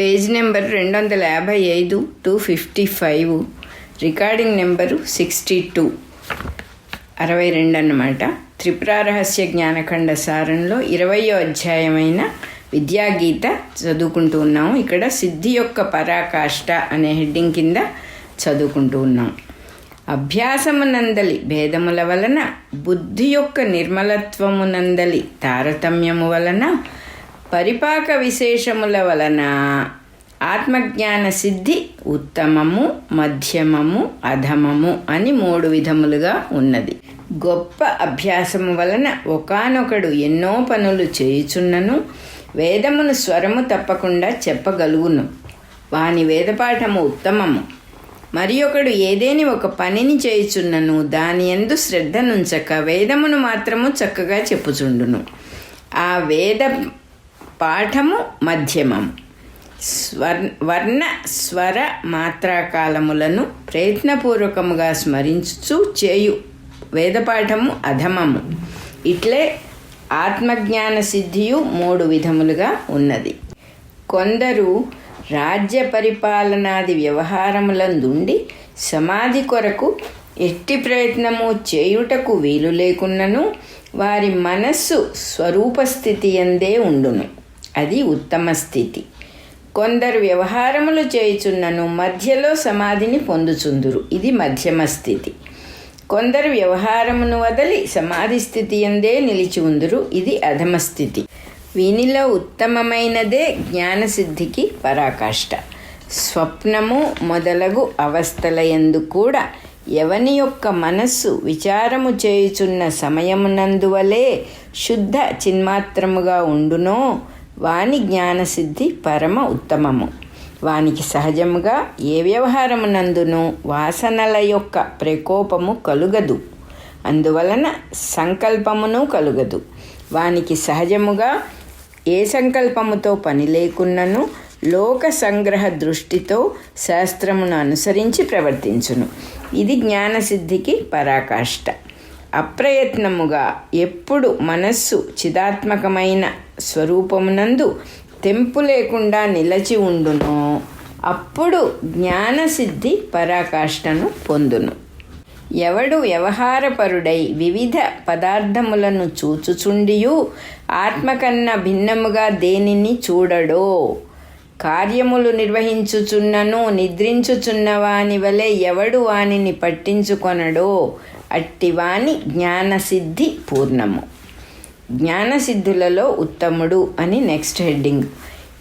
Page number రెండు వందల యాభై ఐదు two fifty five recording number sixty two. అరవై రెండు అన్నమాట త్రిపురారహస్య జ్ఞానఖండ సారంలో ఇరవయో అధ్యాయమైన విద్యాగీత చదువుకుంటూ ఉన్నాము. ఇక్కడ సిద్ధి యొక్క పరాకాష్ట అనే హెడ్డింగ్ కింద చదువుకుంటూ ఉన్నాం అభ్యాసమునందలి భేదముల వలన బుద్ధి యొక్క నిర్మలత్వమునందలి తారతమ్యము వలన పరిపాక విశేషముల వలన ఆత్మజ్ఞాన సిద్ధి ఉత్తమము మధ్యమము అధమము అని మూడు విధములుగా ఉన్నది. గొప్ప అభ్యాసము వలన ఒకానొకడు ఎన్నో పనులు చేయుచున్నను వేదమును స్వరము తప్పకుండా చెప్పగలుగును. వాని వేదపాఠము ఉత్తమము. మరి ఒకడు ఏదేని ఒక పనిని చేయుచున్నను దాని ఎందు శ్రద్ధ నుంచక వేదమును మాత్రము చక్కగా చెప్పుచుండును. ఆ వేద పాఠము మధ్యమము స్వర్ వర్ణ స్వర మాత్రాకాలములను ప్రయత్నపూర్వకముగా స్మరించు చేయు. వేదపాఠము అధమము. ఇట్లే ఆత్మజ్ఞాన సిద్ధియు మూడు విధములుగా ఉన్నది. కొందరు రాజ్య పరిపాలనాది వ్యవహారములందుండి సమాధి కొరకు ఎట్టి ప్రయత్నము చేయుటకు వీలు లేకున్నను వారి మనస్సు స్వరూపస్థితి ఎందే ఉండును. అది ఉత్తమ స్థితి. కొందరు వ్యవహారములు చేయుచున్నను మధ్యలో సమాధిని పొందుచుందురు. ఇది మధ్యమ స్థితి. కొందరు వ్యవహారమును వదలి సమాధి స్థితి ఎందే నిలిచి ఉందురు ఇది అధమ స్థితి. వీనిలో ఉత్తమమైనదే జ్ఞానసిద్ధికి పరాకాష్ట. స్వప్నము మొదలగు అవస్థల ఎందు కూడా ఎవని యొక్క మనస్సు విచారము చేయుచున్న సమయమునందువలే శుద్ధ చిన్మాత్రముగా ఉండునో వాని జ్ఞానసిద్ధి పరమ ఉత్తమము. వానికి సహజముగా ఏ వ్యవహారమునందును వాసనల యొక్క ప్రకోపము కలుగదు. అందువలన సంకల్పమును కలుగదు. వానికి సహజముగా ఏ సంకల్పముతో పని లేకున్నను లోక సంగ్రహ దృష్టితో శాస్త్రమును అనుసరించి ప్రవర్తించును. ఇది జ్ఞానసిద్ధికి పరాకాష్ట. అప్రయత్నముగా ఎప్పుడు మనస్సు చిదాత్మకమైన స్వరూపమునందు తెంపు లేకుండా నిలచి ఉండునో అప్పుడు జ్ఞానసిద్ధి పరాకాష్ఠను పొందును. ఎవడు వ్యవహారపరుడై వివిధ పదార్థములను చూచుచుండియు ఆత్మకన్నా భిన్నముగా దేనిని చూడడో? కార్యములు నిర్వహించుచున్నను నిద్రించుచున్నవాని వలె ఎవడు వానిని పట్టించుకొనడో అట్టివాని జ్ఞానసిద్ధి పూర్ణము. జ్ఞానసిద్ధులలో ఉత్తముడు అని నెక్స్ట్ హెడ్డింగ్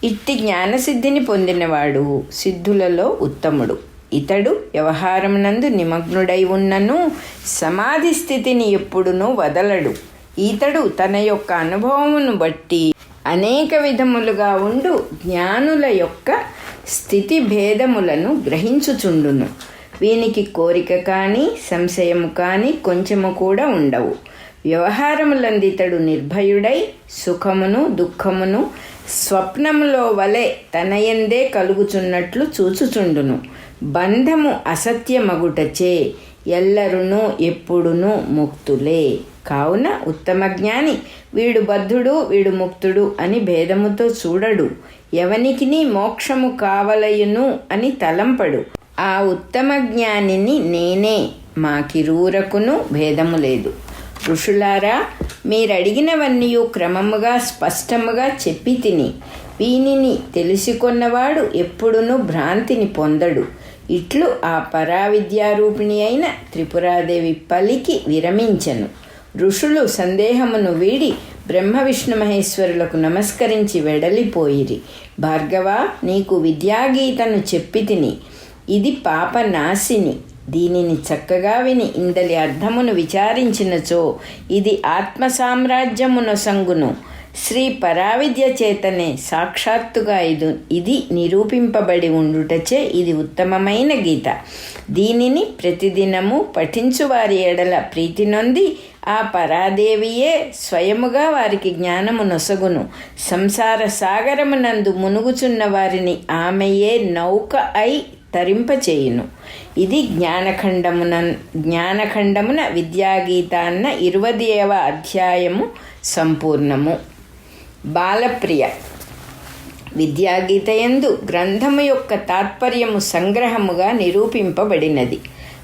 ఇట్టి జ్ఞానసిద్ధిని పొందినవాడు సిద్ధులలో ఉత్తముడు. ఇతడు వ్యవహారమునందు నిమగ్నుడై ఉన్నను సమాధి స్థితిని ఎప్పుడునూ వదలడు. ఇతడు తన యొక్క అనుభవమును బట్టి అనేక విధములుగా ఉండు జ్ఞానుల యొక్క స్థితి భేదములను గ్రహించుచుండును. వీనికి కోరిక కానీ సంశయము కానీ కొంచెము కూడా ఉండవు. వ్యవహారములందితడు నిర్భయుడై సుఖమును దుఃఖమును స్వప్నములో వలె తనయందే కలుగుచున్నట్లు చూచుచుండును. బంధము అసత్యమగుటచే ఎల్లరును ఎప్పుడును ముక్తులే. కావున ఉత్తమ జ్ఞాని. వీడు బద్ధుడు వీడు ముక్తుడు అని భేదముతో చూడడు. ఎవనికిని మోక్షము కావలయును అని తలంపడు. ఆ ఉత్తమ జ్ఞానిని నేనే మాకిరూరకును భేదము లేదు. ఋషులారా మీరడిగినవన్నీ క్రమముగా స్పష్టముగా చెప్పి తిని వీనిని తెలుసుకొన్నవాడు ఎప్పుడునూ భ్రాంతిని పొందడు. ఇట్లు ఆ పరావిద్యారూపిణి అయిన త్రిపురాదేవి పలికి విరమించను. ఋషులు సందేహమును వీడి బ్రహ్మ విష్ణు మహేశ్వరులకు నమస్కరించి వెడలిపోయిరి. భార్గవ నీకు విద్యాగీతను చెప్పి తిని. ఇది పాపనాశిని. దీనిని చక్కగా విని ఇందలి అర్థమును విచారించినచో ఇది ఆత్మ సామ్రాజ్యమున సంగును శ్రీ పరావిద్య చేతనే సాక్షాత్తుగా ఇది ఇది నిరూపింపబడి ఉండుటచే ఇది ఉత్తమమైన గీత. దీనిని ప్రతిదినము పఠించు వారి ఎడల ప్రీతి నొంది ఆ పరాదేవియే స్వయముగా వారికి జ్ఞానము నొసగును. సంసార సాగరమునందు మునుగుచున్న వారిని ఆమెయే నౌక అయి తరింపచేయును. ఇది జ్ఞానఖండమున జ్ఞానఖండమున విద్యాగీత అన్న ఇరువదేవ అధ్యాయము సంపూర్ణము. బాలప్రియ. విద్యాగీతయందు గ్రంథము యొక్క తాత్పర్యము సంగ్రహముగా నిరూపింపబడినది.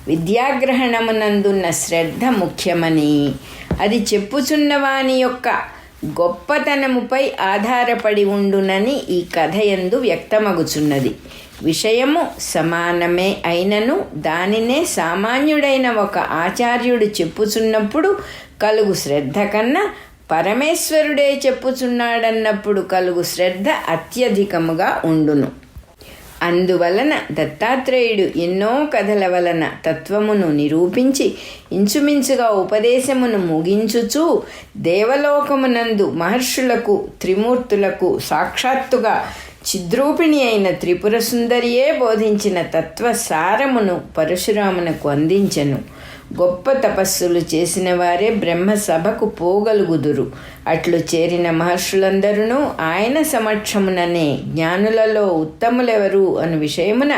విద్యాగ్రహణమునందున్న శ్రద్ధ ముఖ్యమని. అది చెప్పుచున్నవాని యొక్క గొప్పతనముపై ఆధారపడి ఉండునని ఈ కథయందు వ్యక్తమగుచున్నది. విషయము సమానమే అయినను దానినే సామాన్యుడైన ఒక ఆచార్యుడు చెప్పుచున్నప్పుడు కలుగు శ్రద్ధ కన్నా పరమేశ్వరుడే చెప్పుచున్నాడన్నప్పుడు కలుగు శ్రద్ధ అత్యధికముగా ఉండును. అందువలన దత్తాత్రేయుడు ఎన్నో కథల వలన తత్వమును నిరూపించి ఇంచుమించుగా ఉపదేశమును ముగించుచూ దేవలోకమునందు మహర్షులకు త్రిమూర్తులకు సాక్షాత్తుగా చిద్రూపిణి అయిన త్రిపుర సుందరియే బోధించిన తత్వ సారమును పరశురామునకు అందించెను. గొప్ప తపస్సులు చేసిన వారే బ్రహ్మ సభకు పోగలుగుదురు. అట్లు చేరిన మహర్షులందరూ ఆయన సమక్షముననే జ్ఞానులలో ఉత్తములెవరు అను విషయమున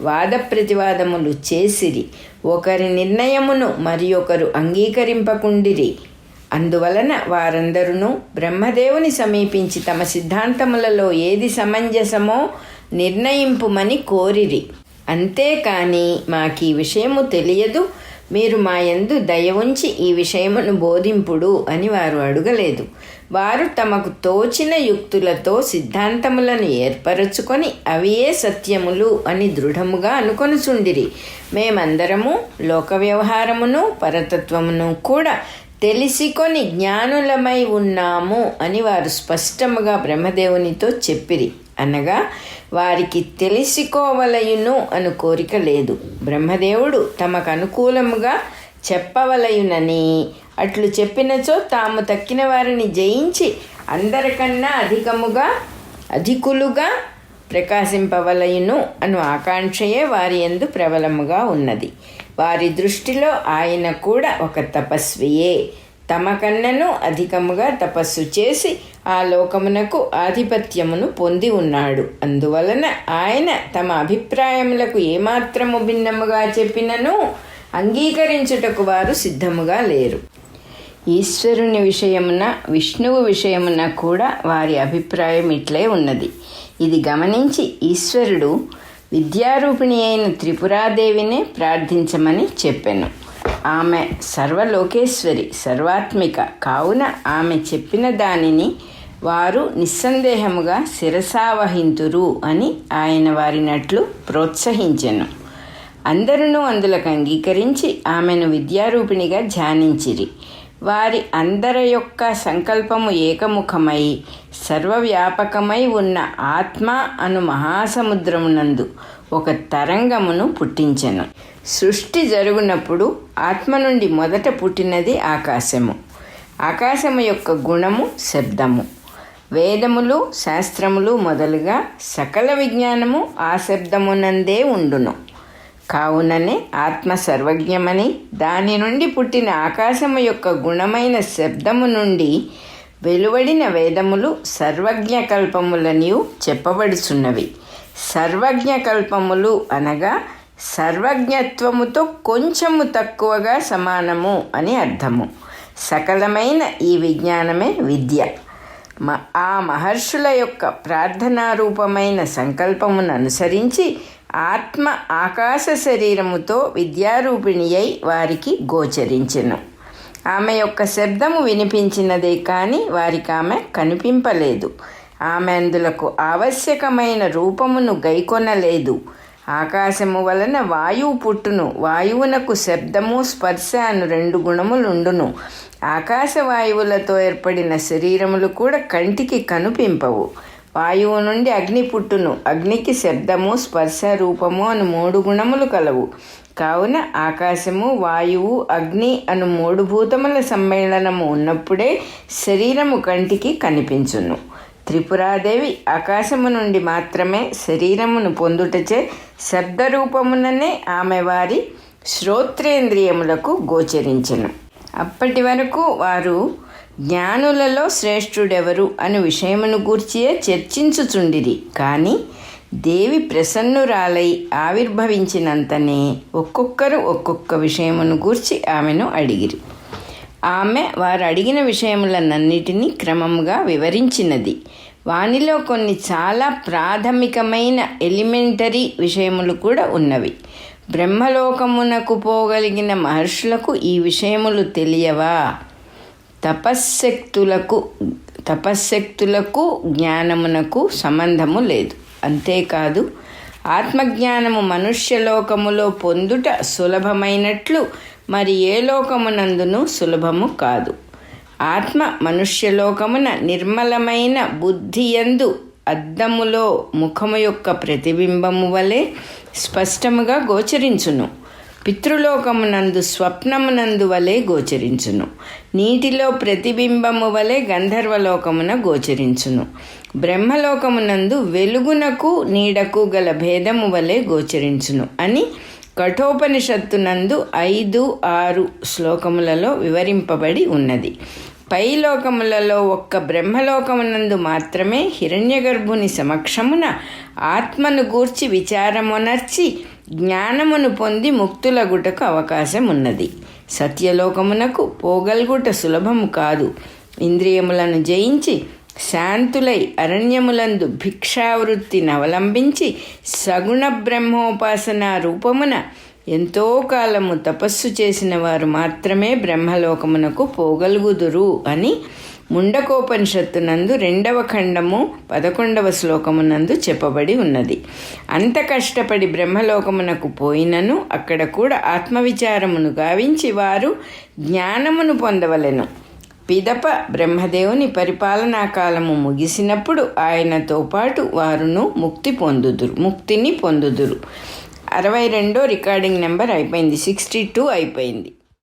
వాద ప్రతివాదములు చేసిరి. ఒకరి నిర్ణయమును మరి ఒకరు అంగీకరింపకుండిరి. అందువలన వారందరూ బ్రహ్మదేవుని సమీపించి తమ సిద్ధాంతములలో ఏది సమంజసమో నిర్ణయింపుమని కోరిరి. అంతేకాని మాకీ విషయము తెలియదు. మీరు మా యందు దయ ఉంచి ఈ విషయమును బోధింపుడు అని వారు అడగలేదు. వారు తమకు తోచిన యుక్తులతో సిద్ధాంతములను ఏర్పరచుకొని అవియే సత్యములు అని దృఢముగా అనుకొనుచుండిరి. మేమందరము లోక వ్యవహారమును పరతత్వమును కూడా తెలిసికొని జ్ఞానులమై ఉన్నాము అని వారు స్పష్టముగా బ్రహ్మదేవునితో చెప్పిరి. అనగా వారికి తెలుసుకోవలయును అను కోరిక లేదు. బ్రహ్మదేవుడు తమకు అనుకూలముగా చెప్పవలయునని. అట్లు చెప్పినచో తాము తక్కిన వారిని జయించి అందరికన్నా అధికముగా అధికులుగా ప్రకాశింపవలయును అను ఆకాంక్షయే వారి ఎందు ప్రబలముగా ఉన్నది. వారి దృష్టిలో ఆయన కూడా ఒక తపస్వియే. తమ కన్నను అధికముగా తపస్సు చేసి ఆ లోకమునకు ఆధిపత్యమును పొంది ఉన్నాడు. అందువలన ఆయన తమ అభిప్రాయములకు ఏమాత్రము భిన్నముగా చెప్పినను అంగీకరించుటకు వారు సిద్ధముగా లేరు. ఈశ్వరుని విషయమున విష్ణువు విషయమున కూడా వారి అభిప్రాయం ఇట్లే ఉన్నది. ఇది గమనించి ఈశ్వరుడు విద్యారూపిణి అయిన త్రిపురాదేవినే ప్రార్థించమని చెప్పాను. ఆమె సర్వలోకేశ్వరి సర్వాత్మిక. కావున ఆమె చెప్పిన దానిని వారు నిస్సందేహముగా శిరసావహింతురు అని ఆయన వారినట్లు ప్రోత్సహించెను. అందరూ అందులకు అంగీకరించి ఆమెను విద్యారూపిణిగా ధ్యానించిరి. వారి అందరి యొక్క సంకల్పము ఏకముఖమై సర్వవ్యాపకమై ఉన్న ఆత్మ అను మహాసముద్రమునందు ఒక తరంగమును పుట్టించెను. సృష్టి జరుగునప్పుడు ఆత్మ నుండి మొదట పుట్టినది ఆకాశము. ఆకాశము యొక్క గుణము శబ్దము. వేదములు శాస్త్రములు మొదలుగా సకల విజ్ఞానము ఆ శబ్దమునందే ఉండును. కావుననే ఆత్మ సర్వజ్ఞమని దాని నుండి పుట్టిన ఆకాశము యొక్క గుణమైన శబ్దము నుండి వెలువడిన వేదములు సర్వజ్ఞ కల్పములనియు చెప్పబడుచున్నవి. సర్వజ్ఞ కల్పములు అనగా సర్వజ్ఞత్వముతో కొంచెము తక్కువగా సమానము అని అర్థము. సకలమైన ఈ విజ్ఞానమే విద్య. మ ఆ మహర్షుల యొక్క ప్రార్థనారూపమైన సంకల్పమును అనుసరించి ఆత్మ ఆకాశ శరీరముతో విద్యారూపిణి అయి వారికి గోచరించెను. ఆమె యొక్క శబ్దము వినిపించినదే కానీ వారికి ఆమె కనిపింపలేదు. ఆమె అందులకు ఆవశ్యకమైన రూపమును గైకొనలేదు. ఆకాశము వలన వాయువు పుట్టును. వాయువునకు శబ్దము స్పర్శ అను రెండు గుణములుండును. ఆకాశ వాయువులతో ఏర్పడిన శరీరములు కూడా కంటికి కనుపింపవు. వాయువు నుండి అగ్ని పుట్టును. అగ్నికి శబ్దము స్పర్శ రూపము అను మూడు గుణములు కలవు. కావున ఆకాశము వాయువు అగ్ని అను మూడు భూతముల సమ్మేళనము ఉన్నప్పుడే శరీరము కంటికి కనిపించును. త్రిపురాదేవి ఆకాశము నుండి మాత్రమే శరీరమును పొందుటచే శబ్దరూపముననే ఆమె వారి శ్రోత్రేంద్రియములకు గోచరించను. అప్పటి వరకు వారు జ్ఞానులలో శ్రేష్ఠుడెవరు అను విషయమును గూర్చియే చర్చించుచుండిరి. కానీ దేవి ప్రసన్నురాలై ఆవిర్భవించినంతనే ఒక్కొక్కరు ఒక్కొక్క విషయమును గూర్చి ఆమెను అడిగిరి. ఆమె వారు అడిగిన విషయములనన్నిటినీ క్రమముగా వివరించినది. వానిలో కొన్ని చాలా ప్రాథమికమైన ఎలిమెంటరీ విషయములు కూడా ఉన్నవి. బ్రహ్మలోకమునకు పోగలిగిన మహర్షులకు ఈ విషయములు తెలియవా? తపశ్శక్తులకు తపశ్శక్తులకు జ్ఞానమునకు సంబంధము లేదు. అంతేకాదు ఆత్మజ్ఞానము మనుష్యలోకములో పొందుట సులభమైనట్లు మరి ఏ లోకమునందును సులభము కాదు. ఆత్మ మనుష్యలోకమున నిర్మలమైన బుద్ధియందు అద్దములో ముఖము యొక్క ప్రతిబింబము వలె స్పష్టముగా గోచరించును. పితృలోకమునందు స్వప్నమునందు వలె గోచరించును. నీటిలో ప్రతిబింబము వలె గంధర్వలోకమున గోచరించును. బ్రహ్మలోకమునందు వెలుగునకు నీడకు గల భేదము వలె గోచరించును అని కఠోపనిషత్తునందు ఐదు ఆరు శ్లోకములలో వివరింపబడి ఉన్నది. పై లోకములలో ఒక్క బ్రహ్మలోకమునందు మాత్రమే హిరణ్యగర్భుని సమక్షమున ఆత్మను గూర్చి విచారమునర్చి జ్ఞానమును పొంది ముక్తులగుటకు అవకాశం ఉన్నది సత్యలోకమునకు పోగల్గుట సులభము కాదు. ఇంద్రియములను జయించి శాంతులై అరణ్యములందు భిక్షావృత్తిని అవలంబించి సగుణ బ్రహ్మోపాసన రూపమున ఎంతో కాలము తపస్సు చేసిన వారు మాత్రమే బ్రహ్మలోకమునకు పోగలుగుదురు అని ముండకోపనిషత్తునందు రెండవ ఖండము పదకొండవ శ్లోకమునందు చెప్పబడి ఉన్నది. అంత కష్టపడి బ్రహ్మలోకమునకు పోయినను అక్కడ కూడా ఆత్మవిచారమును గావించి వారు జ్ఞానమును పొందవలెను. పిదప బ్రహ్మదేవుని పరిపాలనా కాలము ముగిసినప్పుడు ఆయనతో పాటు వారును ముక్తి పొందుదురు ముక్తిని పొందుదురు. అరవై రెండో రికార్డింగ్ నెంబర్ అయిపోయింది సిక్స్టీ టూ అయిపోయింది.